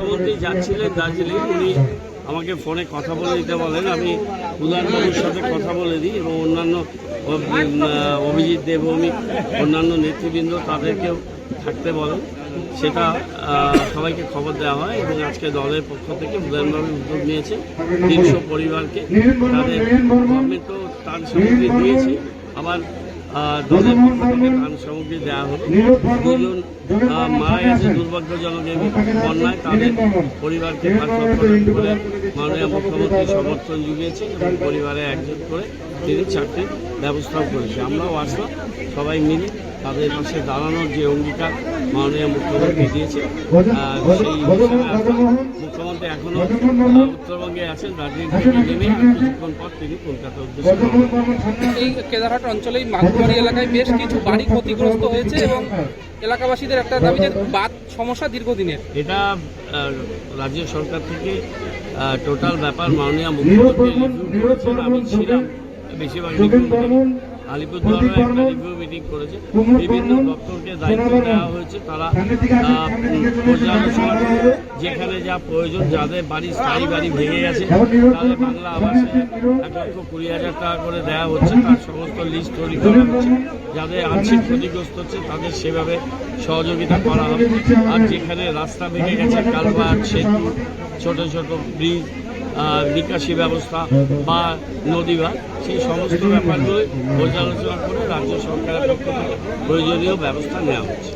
মুখ্যমন্ত্রী যাচ্ছিলেন দার্জিলিং উনি আমাকে ফোনে কথা বলে দিতে বলেন। আমি উদারবাবুর সাথে কথা বলে দিই এবং অন্যান্য অভিজিৎ দেবভৌমিক অন্যান্য নেতৃবৃন্দ তাদেরকেও থাকতে বলেন। সেটা সবাইকে খবর দেওয়া হয় এবং আজকে দলের পক্ষ থেকে উদয়নবাবু উদ্যোগ নিয়েছে। তিনশো পরিবারকে তাদের গভর্নমেন্ট তো ত্রাণ সামগ্রী দিয়েছে। আবার থেকে ত্রাণ সামগ্রী দেওয়া হলো দুজন মারা গেছে দুর্ভাগ্যজনক এই বন্যায় তাদের পরিবারকে করে মাননীয় মুখ্যমন্ত্রী সমর্থন জুগিয়েছে এবং পরিবারে একজন করে তিনি চাকরির ব্যবস্থাও করেছে আমরাও আসলাম সবাই মিলে তাদের পাশে দাঁড়ানোর যে অঙ্গীকার মাননীয় মুখ্যমন্ত্রী দিয়েছে সেই। মুখ্যমন্ত্রী এখনও আহ, উত্তরবঙ্গে আছেন দার্জিলিং থেকে নেমে কিছুক্ষণ পর তিনি কলকাতা উদ্দেশ্যে এই কেদারহাট অঞ্চলেই মাঘবাড়ি এলাকায় বেশ কিছু বাড়ি ক্ষতিগ্রস্ত হয়েছে এবং এলাকাবাসীদের একটা দাবি যে বাদ সমস্যা দীর্ঘদিনের। এটা রাজ্য সরকার থেকে টোটাল ব্যাপার মাননীয় মুখ্যমন্ত্রী আমি ছিলাম বেশিরভাগ আলিপুরদুয়ারও একটা রিভিউ মিটিং করেছে। বিভিন্ন দপ্তরকে দায়িত্ব দেওয়া হয়েছে। তারা আহ, পর্যালোচনা করে যেখানে যা প্রয়োজন যাদের বাড়ি স্থায়ী বাড়ি ভেঙে গেছে তাদের বাংলা আবাসে এক লক্ষ কুড়ি হাজার টাকা করে দেওয়া হচ্ছে তার সমস্ত লিস্ট তৈরি করা হচ্ছে। যাদের আর্থিক ক্ষতিগ্রস্ত হচ্ছে তাদের সেভাবে সহযোগিতা করা হবে। আর যেখানে রাস্তা ভেঙে গেছে কালভার সেতু ছোট ছোট ব্রিজ নিকাশি ব্যবস্থা বা নদীভাগ সেই সমস্ত ব্যাপারগুলোই পর্যালোচনা করে রাজ্য সরকারের পক্ষ থেকে প্রয়োজনীয় ব্যবস্থা নেওয়া হচ্ছে।